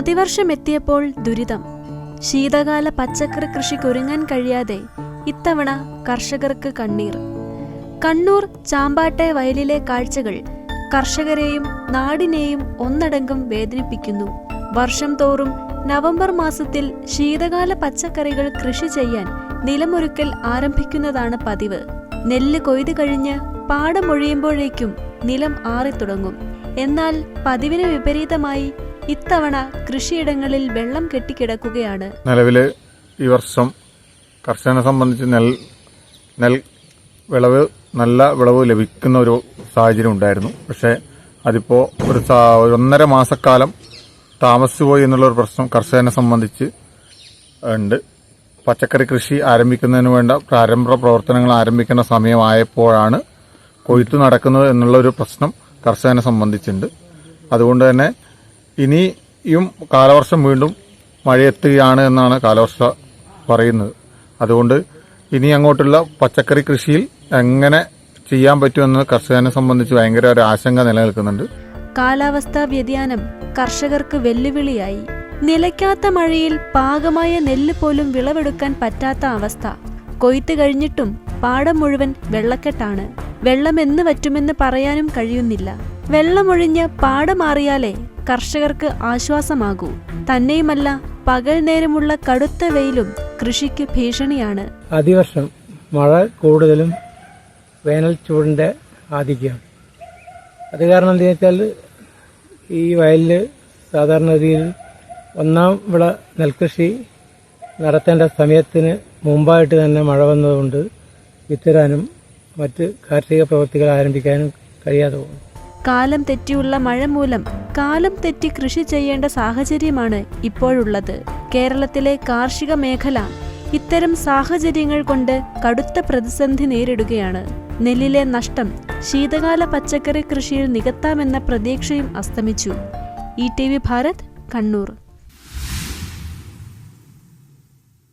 അതിവർഷമെത്തിയപ്പോൾ ദുരിതം. ശീതകാല പച്ചക്കറി കൃഷിക്കൊരുങ്ങാൻ കഴിയാതെ ഇത്തവണ കർഷകർക്ക് കണ്ണീർ. കണ്ണൂർ ചാമ്പാട്ടെ വയലിലെ കാഴ്ചകൾ കർഷകരെയും നാടിനെയും ഒന്നടങ്കം വേദനിപ്പിക്കുന്നു. വർഷം തോറും നവംബർ മാസത്തിൽ ശീതകാല പച്ചക്കറികൾ കൃഷി ചെയ്യാൻ നിലമൊരുക്കൽ ആരംഭിക്കുന്നതാണ് പതിവ്. നെല്ല് കൊയ്തു കഴിഞ്ഞ് പാടമൊഴിയുമ്പോഴേക്കും നിലം ആറിത്തുടങ്ങും. എന്നാൽ പതിവിന് വിപരീതമായി ഇത്തവണ കൃഷിയിടങ്ങളിൽ വെള്ളം കെട്ടിക്കിടക്കുകയാണ്. നിലവിൽ ഈ വർഷം കർഷകനെ സംബന്ധിച്ച് നെൽ നെൽ വിളവ് നല്ല വിളവ് ലഭിക്കുന്ന ഒരു സാഹചര്യം ഉണ്ടായിരുന്നു. പക്ഷേ അതിപ്പോൾ ഒരു ഒന്നര മാസക്കാലം താമസിച്ചു പോയി എന്നുള്ളൊരു പ്രശ്നം കർഷകനെ സംബന്ധിച്ച് ഉണ്ട്. പച്ചക്കറി കൃഷി ആരംഭിക്കുന്നതിന് വേണ്ട പ്രാരംഭ പ്രവർത്തനങ്ങൾ ആരംഭിക്കുന്ന സമയമായപ്പോഴാണ് കൊയ്ത്തു നടക്കുന്നത് എന്നുള്ളൊരു പ്രശ്നം കർഷകനെ സംബന്ധിച്ചുണ്ട് അതുകൊണ്ട് തന്നെ ഇനിയും കാലവർഷം വീണ്ടും മഴയെത്തുകയാണ് എന്നാണ് കാലാവസ്ഥ പറയുന്നത്. അതുകൊണ്ട് ഇനി അങ്ങോട്ടുള്ള പച്ചക്കറി കൃഷിയിൽ എങ്ങനെ ചെയ്യാൻ പറ്റുമെന്ന് കർഷകനെ സംബന്ധിച്ച് ഭയങ്കര ഒരു ആശങ്ക നിലനിൽക്കുന്നുണ്ട്. കാലാവസ്ഥാ വ്യതിയാനം കർഷകർക്ക് വെല്ലുവിളിയായി. നിലയ്ക്കാത്ത മഴയിൽ പാകമായ നെല്ല് പോലും വിളവെടുക്കാൻ പറ്റാത്ത അവസ്ഥ. കൊയ്ത്ത് കഴിഞ്ഞിട്ടും പാടം മുഴുവൻ വെള്ളക്കെട്ടാണ്. വെള്ളം എന്ന് പറ്റുമെന്ന് പറയാനും കഴിയുന്നില്ല. വെള്ളമൊഴിഞ്ഞ് പാടമാറിയാലേ കർഷകർക്ക് ആശ്വാസമാകൂ. തന്നെയുമല്ല പകൽ നേരമുള്ള കടുത്ത വെയിലും കൃഷിക്ക് ഭീഷണിയാണ്. അതിവർഷം മഴ കൂടുതലും വേനൽ ചൂടിന്റെ ആധിക്യം. അത് കാരണം എന്താ വെച്ചാൽ ഈ വയലിൽ സാധാരണ രീതിയിൽ ഒന്നാം വിള നെൽകൃഷി നടത്തേണ്ട സമയത്തിന് മുമ്പായിട്ട് തന്നെ മഴ വന്നതുകൊണ്ട് വിത്തരാനും മറ്റ് കാർഷിക പ്രവൃത്തികൾ ആരംഭിക്കാനും കഴിയാതെ പോകുന്നു. കാലം തെറ്റിയുള്ള മഴ മൂലം കാലം തെറ്റി കൃഷി ചെയ്യേണ്ട സാഹചര്യമാണ് ഇപ്പോഴുള്ളത്. കേരളത്തിലെ കാർഷിക മേഖല ഇത്തരം സാഹചര്യങ്ങൾ കൊണ്ട് കടുത്ത പ്രതിസന്ധി നേരിടുകയാണ്. നെല്ലിലെ നഷ്ടം ശീതകാല പച്ചക്കറി കൃഷിയിൽ നികത്താമെന്ന പ്രതീക്ഷയും അസ്തമിച്ചു. E T V Bharat Kannur.